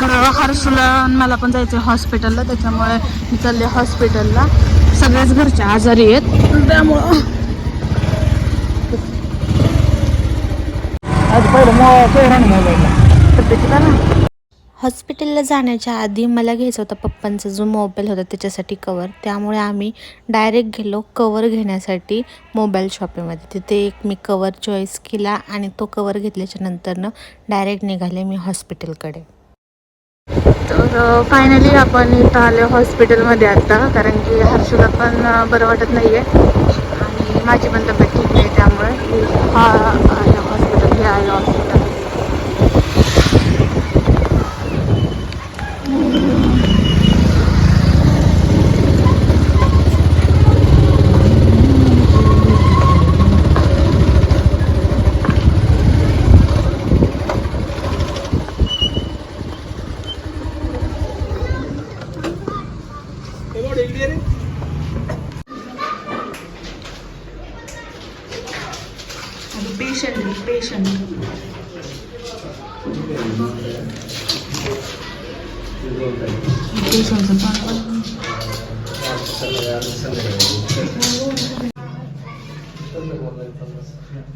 इकडं हर्षूला आणि मला पण जायचं हॉस्पिटलला त्याच्यामुळे मी चालले हॉस्पिटलला सगळ्याच घरच्या आजारी आहेत. त्यामुळं हॉस्पिटलला जाण्याच्या आधी मला घ्यायचा होता पप्पांचा जो मोबाईल होता त्याच्यासाठी कवर त्यामुळे आम्ही डायरेक्ट गेलो कवर घेण्यासाठी मोबाईल शॉपीमध्ये तिथे एक मी कवर चॉईस केला आणि तो कवर घेतल्याच्या नंतरनं डायरेक्ट निघाले मी हॉस्पिटलकडे तर फायनली आपण इथं आलो हॉस्पिटलमध्ये आता कारण की हर्षला पण बरं वाटत नाही आहे आणि माझी पण तब्येत ठीक नाही त्यामुळे. हा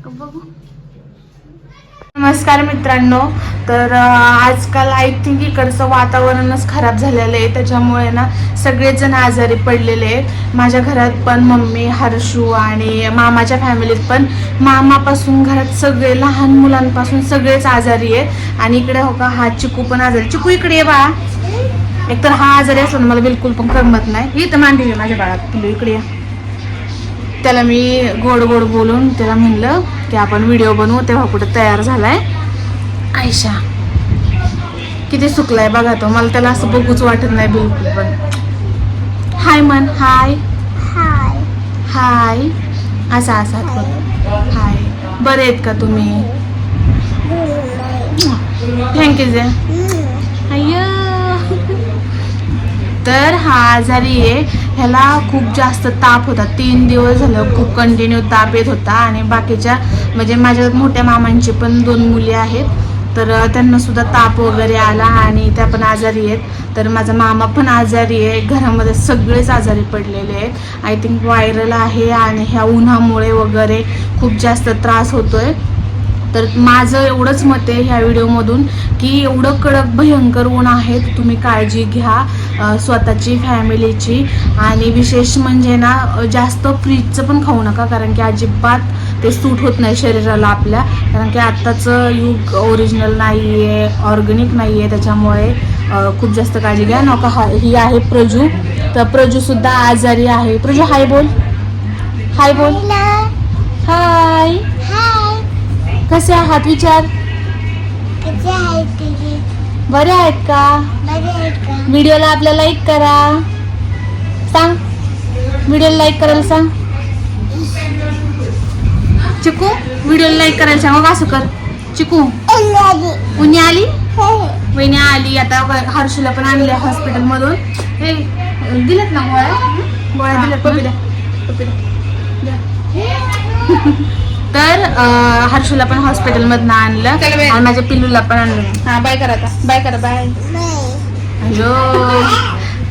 Kebagus. नमस्कार मित्रांनो. तर आजकाल आय थिंक इकडचं वातावरणच खराब झालेलं आहे. त्याच्यामुळे ना सगळेजण आजारी पडलेले आहेत. माझ्या घरात पण मम्मी हर्षू आणि मामाच्या फॅमिलीत पण मामापासून घरात सगळे लहान मुलांपासून सगळेच आजारी आहेत. आणि इकडे हो का हा चिकू पण आजारी. चिकू इकडे ये बा. एकतर हा आजारी असला ना मला बिलकुल पण करमत नाही. इथं मांडली आहे माझ्या बाळात. तुला इकडे या. त्याला मी गोड गोड बोलून त्याला म्हणलं की आपण व्हिडिओ बनवू तेव्हा कुठे तयार झालाय. आयशा किती सुकलाय बघा तो. मला त्याला असं बघूच वाटत नाही बिलकुल पण. हाय मन हाय. हाय. हाय. असा असा. हाय. बरे आहेत का तुम्ही? थँक्यू जे अय्यो. तर हा आजारी आहे ह्याला खूप जास्त ताप होता. तीन दिवस झालं खूप कंटिन्यू ताप येत होता आणि बाकीच्या म्हणजे माझ्या मोठ्या मामांची पण दोन मुली आहेत. तर त्यांनासुद्धा त्यांना सुद्धा ताप वगैरे आला आणि त्या पण आजारी आहेत. तर माझा मामा पण आजारी आहे. घरामध्ये सगळेच आजारी पडलेले आहेत. आय थिंक व्हायरल आहे आणि ह्या उन्हामुळे वगैरे खूप जास्त त्रास होतोय. तर माझं एवढंच मत आहे ह्या व्हिडिओमधून की एवढं कडक भयंकर ऊन आहे तुम्ही काळजी घ्या स्वतःची फॅमिलीची आणि विशेष म्हणजे ना जास्त फ्रीजचं पण खाऊ नका कारण की अजिबात ते सूट होत नाही शरीराला आपल्या. कारण की आत्ताचं युग ओरिजिनल नाही आहे ऑर्गॅनिक नाही आहे त्याच्यामुळे खूप जास्त काळजी घ्या. नका हा ही आहे प्रजू. तर प्रजूसुद्धा आजारी आहे. प्रजू हाय बोल. हाय बोल. हाय कसे आहात विचार? कसे आहे तुझी बरे आहेत का? बरे का? व्हिडिओला आपल्या लाईक करा. सांग. व्हिडिओला लाईक करायला सांग. चिकू व्हिडिओला लाईक करायला सांग असं कर. चिकू. उन्ही आली? वहिनी आली. आता हर्षूला पण आणल्या हॉस्पिटल मधून. हे दिलेत ना गोळ्या? गोळ्या पप्पी द्या. द्या. तर हर्षूला पण हॉस्पिटल मधनं आणलं आणि माझ्या पिल्लूला पण आणलं. हा बाय करा आता. बाय करा बाय.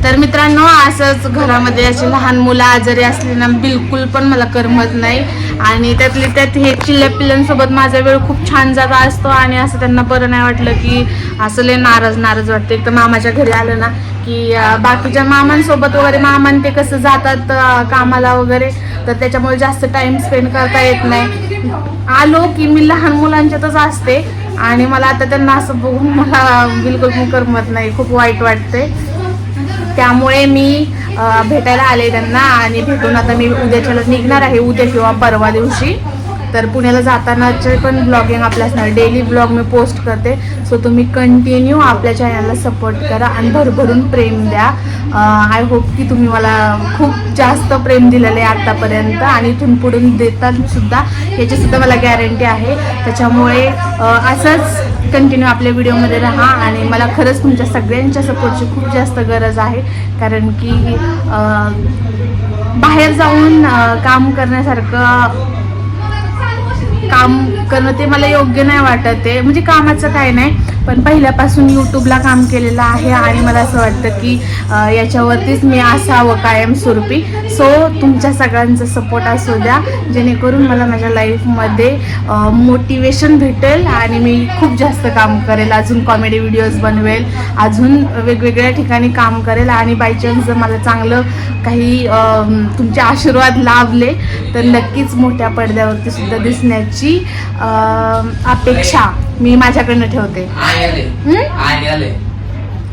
तर मित्रांनो असंच घरामध्ये असे लहान मुलं आजारी असले ना बिलकुल पण मला करमत नाही. आणि त्यातली त्यात हे चिल्ल्या पिल्लांसोबत माझा वेळ खूप छान जागा असतो. आणि असं त्यांना बरं नाही वाटलं की असं लय नाराज नाराज वाटते. एक तर मामाच्या घरी आलं ना की बाकीच्या मामांसोबत वगैरे मामान ते कसं जातात कामाला वगैरे. तर त्याच्यामुळे जास्त टाइम स्पेंड करता येत नाही. आलो की मी लहान मुलांच्यातच असते आणि मला आता त्यांना असं बघून मला बिलकुल पण करमत नाही खूप वाईट वाटते. त्यामुळे मी भेटायला आले त्यांना आणि भेटून आता मी उद्याच्याला निघणार आहे उद्या किंवा परवा दिवशी. तर पुण्याला जातानाचे पण ब्लॉगिंग आपल्या असणार डेली ब्लॉग मी पोस्ट करते. सो तुम्ही कंटिन्यू आपल्या चॅनलला सपोर्ट करा आणि भरभरून प्रेम द्या. आय होप की तुम्ही मला खूप जास्त प्रेम दिलेलं आहे आत्तापर्यंत आणि इथून पुढून देतात याचीसुद्धा मला गॅरंटी आहे. त्याच्यामुळे असंच कंटिन्यू आपल्या व्हिडिओमध्ये राहा आणि मला खरंच तुमच्या सगळ्यांच्या सपोर्टची खूप जास्त गरज आहे. कारण की बाहेर जाऊन काम करण्यासारखं काम करणं ते मला योग्य नाही वाटत आहे म्हणजे कामाचं काय नाही पण पहिल्यापासून यूट्यूबला काम केलेलं आहे आणि मला असं वाटतं की याच्यावरतीच मी असावं कायमस्वरूपी. सो तुमच्या सगळ्यांचा सपोर्ट असू द्या. जेणेकरून मला माझ्या लाईफमध्ये मोटिवेशन भेटेल आणि मी खूप जास्त काम करेल. अजून कॉमेडी व्हिडिओज बनवेल. अजून वेगवेगळ्या ठिकाणी काम करेल आणि बाय चान्स जर मला चांगलं काही तुमचे आशीर्वाद लाभले तर नक्कीच मोठ्या पडद्यावरती सुद्धा दिसण्याची अपेक्षा मी माझ्याकडनं ठेवते.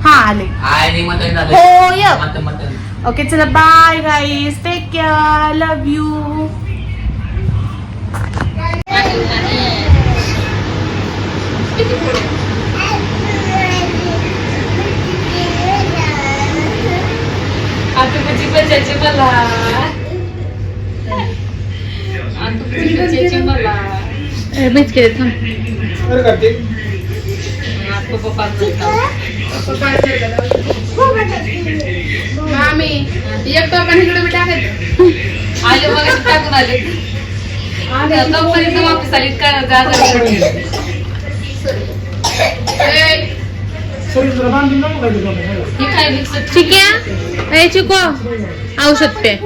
हं? आय आले हा निमंत्रण झालं. हो य. ओके चला bye guys take care love you biscuit अरे कार्तिक आम्ही एक टोपण इकडे मी टाकायचं आले मग टाकून आले. कंपनीचं वापस काय जागा ही चिक्या चिको औषध पे.